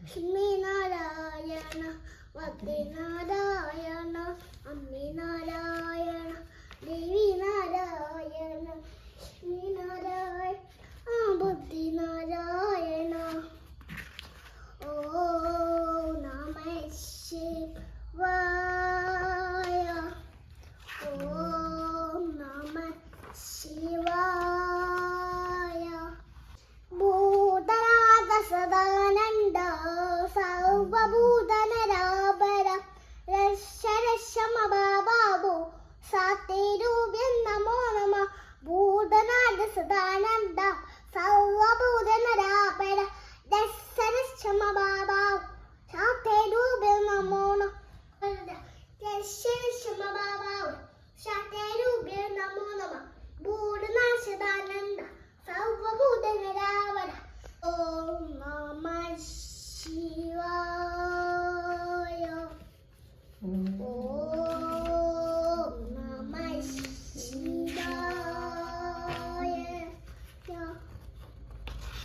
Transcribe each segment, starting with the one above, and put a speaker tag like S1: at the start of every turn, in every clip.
S1: ലക്ഷ്മി നാരായണ ഭക്തി നാരായണ അമ്മി നാരായണ ഭൂതനരാപര നമോ നമ. ഭൂതനാഥ സദാനന്ദ
S2: സർവഭൂത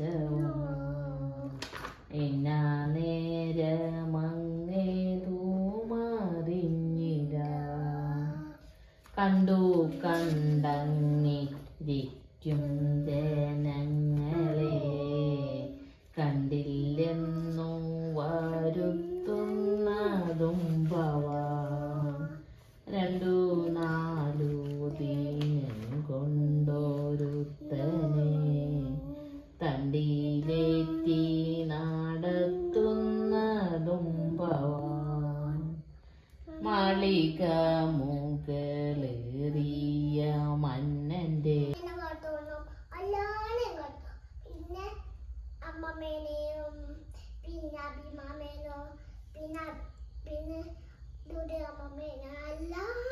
S2: ദിവസവും എന്നാ കണ്ടു കണ്ടങ്ങിരിക്കും ജനങ്ങൾ. മാളിക മുകളേറിയ മന്നന്റെ
S1: പിന്നെ പിന്നെ അഭിമാമേനോ എല്ലാം